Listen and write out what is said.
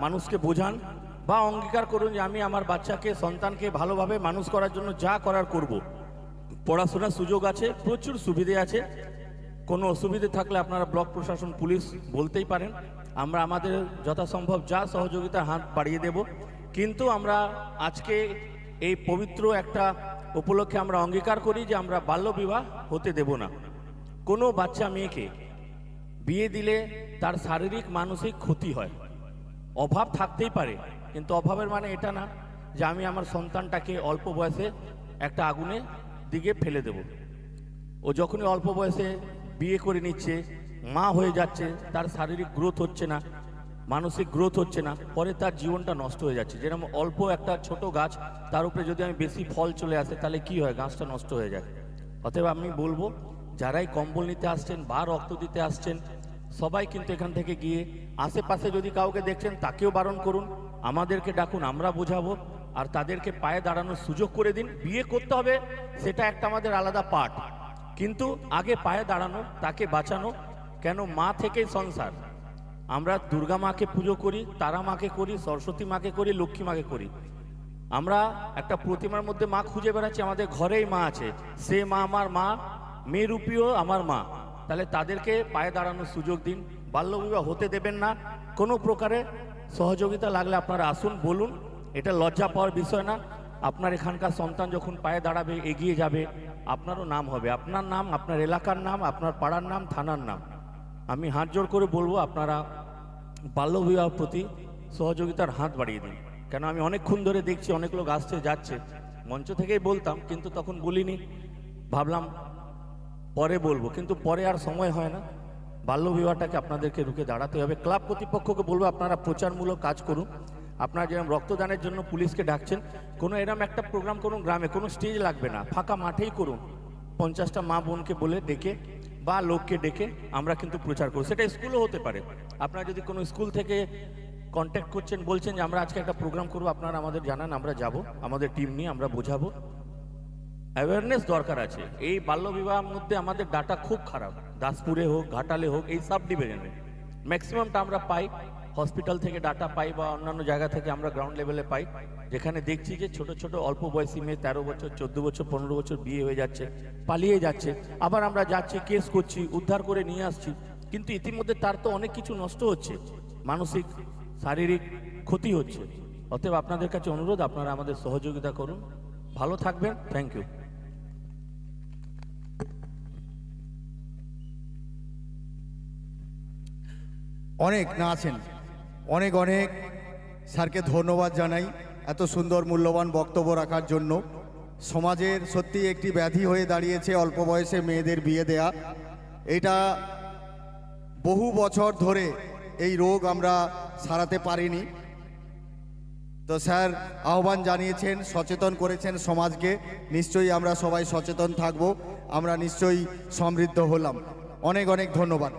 মানুষকে বোঝান বা অঙ্গীকার করুন যে আমি আমার বাচ্চাকে, সন্তানকে ভালোভাবে মানুষ করার জন্য যা করার করব। পড়াশোনার সুযোগ আছে, প্রচুর সুবিধে আছে। কোনো অসুবিধে থাকলে আপনারা ব্লক প্রশাসন, পুলিশ বলতেই পারেন। আমরা আমাদের যথাসম্ভব যা সহযোগিতা হাত বাড়িয়ে দেব। কিন্তু আমরা আজকে এই পবিত্র একটা উপলক্ষে আমরা অঙ্গীকার করি যে আমরা বাল্যবিবাহ হতে দেব না। কোনো বাচ্চা মেয়েকে বিয়ে দিলে তার শারীরিক, মানসিক ক্ষতি হয়। অভাব থাকতেই পারে, কিন্তু অভাবের মানে এটা না যে আমি আমার সন্তানটাকে অল্প বয়সে একটা আগুনে দিকে ফেলে দেব। ও যখনই অল্প বয়সে বিয়ে করে নিচ্ছে, মা হয়ে যাচ্ছে, তার শারীরিক গ্রোথ হচ্ছে না, মানসিক গ্রোথ হচ্ছে না, পরে তার জীবনটা নষ্ট হয়ে যাচ্ছে। যেরকম অল্প একটা ছোট গাছ, তার উপরে যদি আমি বেশি ফল চলে আসে, তাহলে কি হয়? গাছটা নষ্ট হয়ে যায়। অতএব আমি বলব, যারাই কম্বল নিতে আসছেন বা রক্ত দিতে আসছেন সবাই কিন্তু এখান থেকে গিয়ে আশেপাশে যদি কাউকে দেখছেন, তাকেও বারণ করুন। আমাদেরকে ডাকুন, আমরা বোঝাবো। আর তাদেরকে পায়ে দাঁড়ানোর সুযোগ করে দিন। বিয়ে করতে হবে, সেটা একটা আমাদের আলাদা পার্ট কিন্তু আগে পায়ে দাঁড়ানো, তাকে বাঁচানো, কেন মা থেকেই সংসার। আমরা দুর্গা মাকে পুজো করি, তারা মাকে করি, সরস্বতী মাকে করি, লক্ষ্মী মাকে করি। আমরা একটা প্রতিমার মধ্যে মা খুঁজে বেড়াচ্ছি, আমাদের ঘরেই মা আছে। সে মা আমার মা মেয়েরূপীও আমার মা। তাহলে তাদেরকে পায়ে দাঁড়ানোর সুযোগ দিন। বাল্যবিবাহ হতে দেবেন না। কোনো প্রকারে সহযোগিতা লাগলে আপনারা আসুন, বলুন। এটা লজ্জা পাওয়ার বিষয় না। আপনার এখানকার সন্তান যখন পায়ে দাঁড়াবে, এগিয়ে যাবে, আপনারও নাম হবে। আপনার নাম, আপনার এলাকার নাম, আপনার পাড়ার নাম, থানার নাম। আমি হাত জোর করে বলব, আপনারা বাল্যবিবাহ প্রতি সহযোগিতার হাত বাড়িয়ে দিন। কেন, আমি অনেকক্ষণ ধরে দেখছি, অনেক লোক আসছে, যাচ্ছে। মঞ্চ থেকেই বলতাম, কিন্তু তখন বলিনি। ভাবলাম পরে বলব, কিন্তু পরে আর সময় হয় না। বাল্যবিবাহটাকে আপনাদেরকে রুখে দাঁড়াতে হবে। ক্লাব কর্তৃপক্ষকে বলব, আপনারা প্রচারমূলক কাজ করুন। আপনারা যেরকম রক্তদানের জন্য পুলিশকে ডাকছেন, কোনো এরম একটা প্রোগ্রাম করুন গ্রামে, কোনো স্টেজ লাগবে না। ফাঁকা মাঠেই করুন। পঞ্চাশটা মা বোনকে বলে ডেকে বা লোককে ডেকে আমরা কিন্তু প্রচার করব। সেটা স্কুলও হতে পারে। আপনারা যদি কোনো স্কুল থেকে কন্ট্যাক্ট করছেন, বলছেন যে আমরা আজকে একটা প্রোগ্রাম করব, আপনারা আমাদের জানান, আমরা যাব। আমাদের টিম নিয়ে আমরা বোঝাবো। অ্যাওয়ারনেস দরকার আছে। এই বাল্যবিবাহের মধ্যে আমাদের ডাটা খুব খারাপ। দাসপুরে হোক, ঘাটালে হোক, এই সাব ডিভিশনে ম্যাক্সিমামটা আমরা পাই হসপিটাল থেকে ডাটা পাই বা অন্যান্য জায়গা থেকে আমরা গ্রাউন্ড লেভেলে পাই। যেখানে দেখছি যে ছোট ছোট অল্প বয়সী মেয়ে তেরো বছর, চোদ্দ বছর, পনেরো বছর বিয়ে হয়ে যাচ্ছে, পালিয়ে যাচ্ছে। আবার আমরা যাচ্ছি কেস করছি, উদ্ধার করে নিয়ে আসছি। কিন্তু ইতিমধ্যে তার তো অনেক কিছু নষ্ট হচ্ছে। মানসিক, শারীরিক ক্ষতি হচ্ছে। অতএব আপনাদের কাছে অনুরোধ, আপনারা আমাদের সহযোগিতা করুন। ভালো থাকবেন থ্যাংক ইউ অনেক না আছেন, অনেক অনেক স্যারকে ধন্যবাদ জানাই এত সুন্দর মূল্যবান বক্তব্য রাখার জন্য। সমাজের সত্যি একটি ব্যাধি হয়ে দাঁড়িয়েছে অল্প বয়সে মেয়েদের বিয়ে দেয়া। এটা বহু বছর ধরে এই রোগ আমরা সারাতে পারিনি। তো স্যার, আহ্বান জানিয়েছেন, সচেতন করেছেন সমাজকে। নিশ্চয়ই আমরা সবাই সচেতন থাকব। আমরা নিশ্চয়ই সমৃদ্ধ হলাম। অনেক অনেক ধন্যবাদ।